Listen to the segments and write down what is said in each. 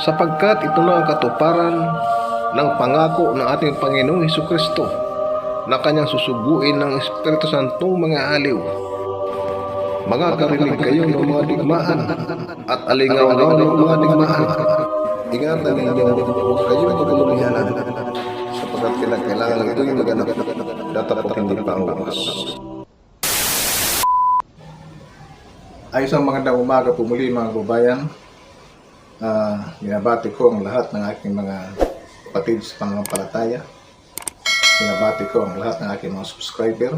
sapagkat ito na ang katuparan ng pangako ng ating Panginoong Heso Kristo na kanyang susuguin ng Espiritu Santong mga aliw. Mga karinig kayo ng mga digmaan at alingaw-ngaw ng mga digmaan. Ingatan ninyo kayo ng kaluluyanan sapagkat kailangan ng ito yung maganap datapot hindi pa ang bawas. Ayos ang magandang umaga po muli mga kababayan. Ah, binabati ko ang lahat ng aking mga kapatid sa pananampalataya. Binabati ko ang lahat ng aking mga subscriber.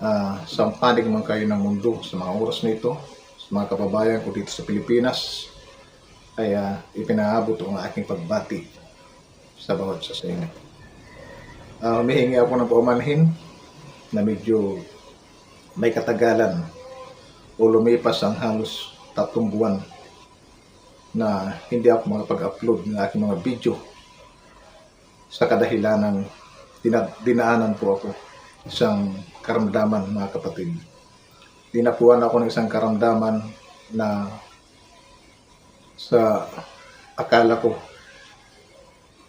Ah, sa panig man kayo ng mundo sa mga oras na ito, sa mga kababayan ko dito sa Pilipinas, ay ah, ipinaabot ang aking pagbati sa bawat sa inyo. Ah, humihingi ako ng paumanhin na medyo may katagalan o lumipas ang halos tatlong buwan na hindi ako makapag-upload ng aking mga video sa kadahilan ng dina- dinaanan po ako isang karamdaman mga kapatid. Dinapuan ako ng isang karamdaman na sa akala ko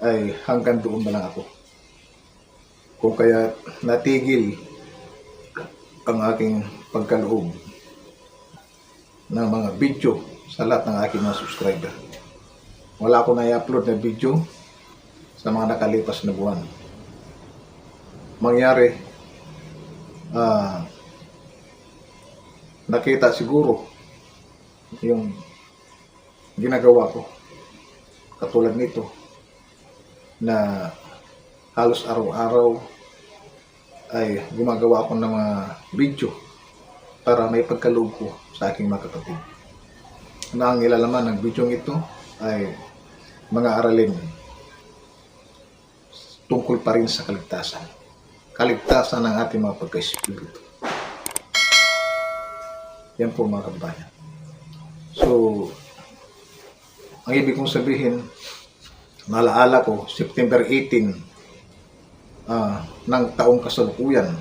ay hanggang doon na lang ako. Kung kaya natigil ang aking pagkaloob ng mga video sa lahat ng aking mga subscriber. Wala ako na i-upload na video sa mga nakalipas na buwan. Mangyari, ah, nakita siguro yung ginagawa ko katulad nito na halos araw-araw ay gumagawa ako ng mga video para may pagkaloob ko sa aking mga kapatid. Na ang ilalaman ng video ito ay mga aralin tungkol pa rin sa kaligtasan. Kaligtasan ng ating mga pagka-espiritu. Yan po mga kabayan. So, ang ibig kong sabihin, nalaala ko, September 18 ah, ng taong kasalukuyan,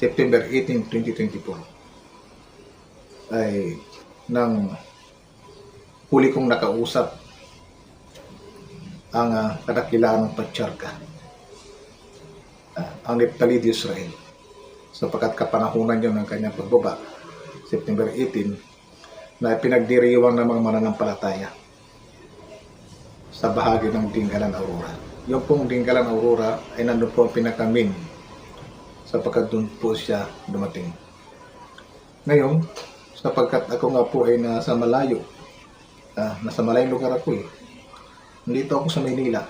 September 18, 2024 ay nang huli kong nakausap ang uh, kadakilaan ng Patsarka, ah, ang Neptali de Israel, sapagkat kapanahunan yun ng kanyang pagbaba, September 18, na pinagdiriwang ng mga mananampalataya sa bahagi ng Dinggalan Aurora. Yung pong Dinggalan Aurora ay nandun po ang pinakamin sapagkat doon po siya dumating. Ngayon, sapagkat ako nga po ay nasa malayo, ah, nasa malayong lugar ako eh. Nandito ako sa Maynila,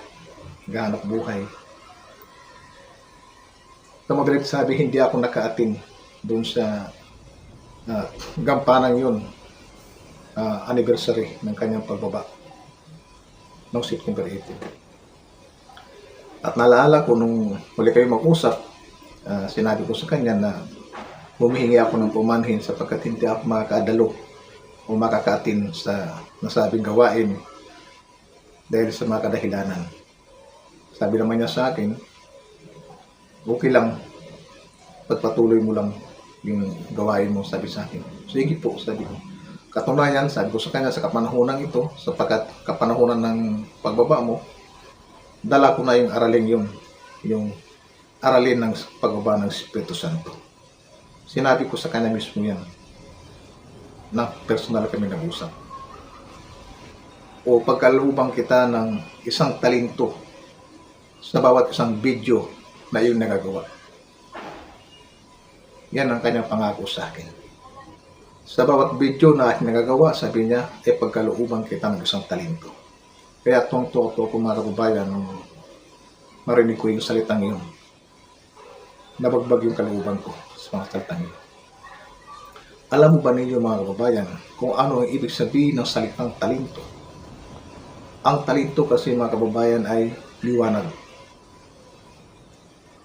gahanap buhay. Sa madalit sabi, hindi ako nakaatin doon sa ah, gampanan yun, ah, anniversary ng kanyang pagbaba noong September 18. At naalala ko nung muli kayo mag-usap, ah, sinabi ko sa kanya na humihingi ako ng pumanhin sapagkat hindi ako makakadalo o makakaatin sa nasabing gawain dahil sa mga kadahilanan. Sabi naman niya sa akin, okay lang, pagpatuloy mo lang yung gawain mo, sabi sa akin. Sige po, sabi ko. Katunayan, sabi ko sa kanya sa kapanahonan ito, sapagkat kapanahonan ng pagbaba mo, dala ko na yung araling yun, yung aralin ng pagbaba ng Espiritu Santo. Sinabi ko sa kanya mismo yan, na personal kami nag-usap. O pagkalubang kita ng isang talento sa bawat isang video na iyong nagagawa. Yan ang kanyang pangako sa akin. Sa bawat video na aking nagagawa, sabi niya, ay pagkalooban kita ng isang talento. Kaya tong to ko mga kababayan nung marinig ko yung salitang yun. Nabagbag yung kalooban ko yun. Alam mo ba ninyo mga kababayan kung ano ang ibig sabihin ng salitang talento? Ang talento kasi mga kababayan ay liwanag.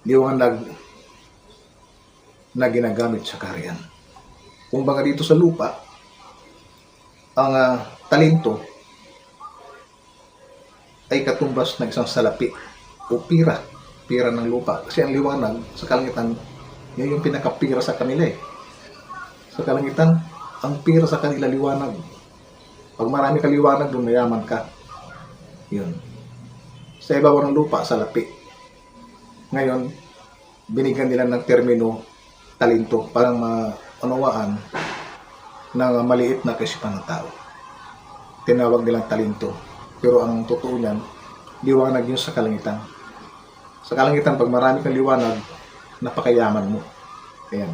Liwanag na ginagamit sa karyan. Kung baga dito sa lupa, ang ah, talento ay katumbas ng isang salapi o pira, pira ng lupa. Kasi ang liwanag sa kalangitan, yun yung pinakapira sa kanila eh. Sa kalangitan, ang pira sa kanila liwanag. Pag marami kaliwanag doon, mayaman ka. Yun. Sa ibabaw ng lupa, sa lapi. Ngayon, binigyan nila ng termino talento para maunawaan ng maliit na kaisipan ng tao. Tinawag nilang talento. Pero ang totoo niyan, liwanag yun sa kalangitan. Sa kalangitan, pag marami kang liwanag, napakayaman mo. Ayan.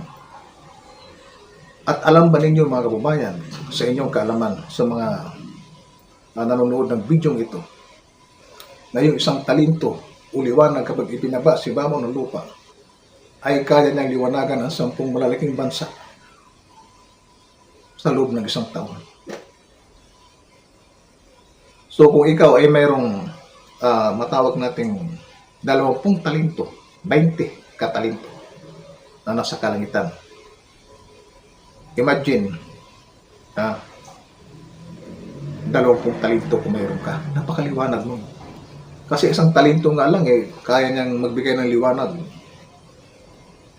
At alam ba ninyo mga kababayan, sa inyong kaalaman, sa mga uh, nanonood ng video ito, na yung isang talento o liwanag kapag ipinaba si Bamo ng lupa, ay kaya niyang liwanagan ang sampung malalaking bansa sa loob ng isang taon. So kung ikaw ay mayroong ah, matawag nating dalawampung talento, 20 katalento na nasa kalangitan. Imagine, ah, dalawampung talento kung mayroon ka. Napakaliwanag mo. Kasi isang talento nga lang eh, kaya niyang magbigay ng liwanag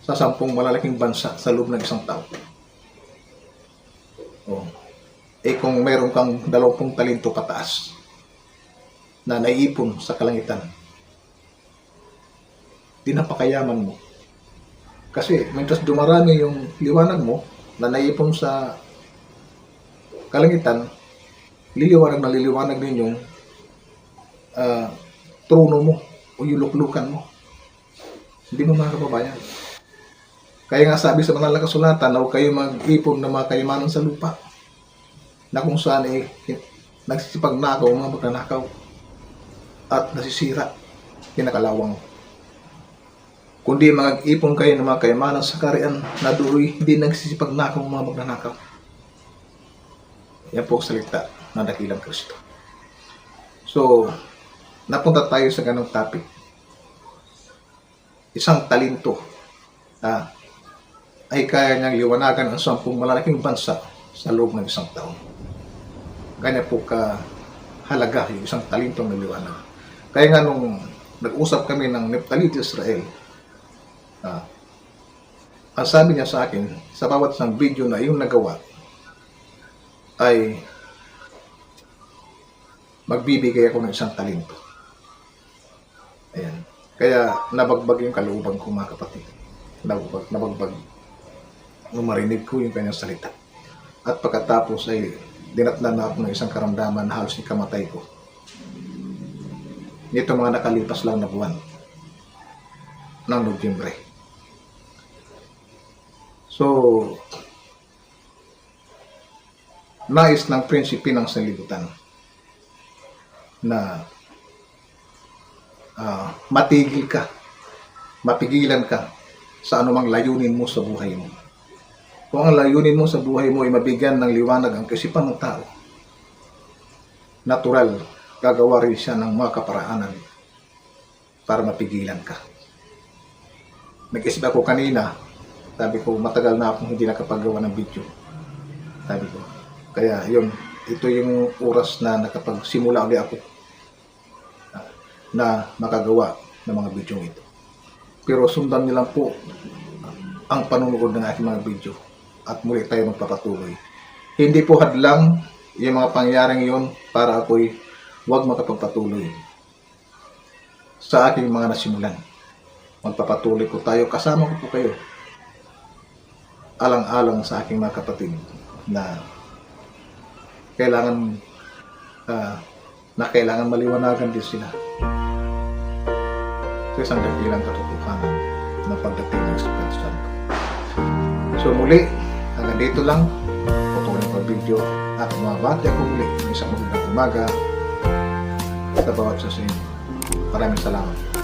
sa sampung malalaking bansa sa loob ng isang tao. Oh. Eh kung mayroon kang dalawampung talento pataas na naiipon sa kalangitan, di napakayaman mo. Kasi mientras dumarami yung liwanag mo na naiipon sa kalangitan, liliwanag na liliwanag din yung ah, trono mo o yung luklukan mo. Hindi mo mga kababayan. Kaya nga sabi sa mga kasulatan na huwag kayo mag-ipon ng mga kayamanan sa lupa na kung saan eh nagsisipag nakaw mga magnanakaw at nasisira kinakalawang kundi mag-ipon kayo ng mga kayamanan sa karian na do'y hindi nagsisipag nakaw mga magnanakaw yan po salita ng dakilang Kristo so napunta tayo sa ganong topic isang talento ah, ay kaya niyang liwanagan ang sampung malalaking bansa sa loob ng isang taon. Ganyan po ka halaga yung isang talentong na liwanag. Kaya nga nung nag-usap kami ng Neptalit Israel, ah, ang sabi niya sa akin, sa bawat isang video na yung nagawa, ay magbibigay ako ng isang talento. Ayan. Kaya nabagbag yung kalooban ko mga kapatid. Nabagbag, nabagbag nung ko yung kanyang salita. At pagkatapos ay dinatnan na ako ng isang karamdaman na halos ikamatay ko. Nito mga nakalipas lang na buwan ng Nobyembre. So, nais ng prinsipe ng sanlibutan na ah, matigil ka, mapigilan ka sa anumang layunin mo sa buhay mo. Kung ang layunin mo sa buhay mo ay mabigyan ng liwanag ang kasipan ng tao, natural, gagawa rin siya ng mga kaparaanan para mapigilan ka. Nag-isip ako kanina, sabi ko, matagal na akong hindi nakapagawa ng video. Sabi ko, kaya yun, ito yung oras na nakapagsimula ulit ako na makagawa ng mga video ito. Pero sundan niyo lang po ang panunood ng aking mga video at muli tayo magpapatuloy. Hindi po hadlang yung mga pangyaring yun para ako'y huwag makapagpatuloy sa aking mga nasimulan. Magpapatuloy po tayo, kasama ko po kayo. Alang-alang sa aking mga kapatid na kailangan ah, na kailangan maliwanagan din sila sa isang dakilang katotohanan ng pagdating ng Espiritu Santo. So muli, hanggang dito lang. Patuloy ko video at mabati ako muli ng isang magandang umaga sa bawat sa inyo. Maraming salamat.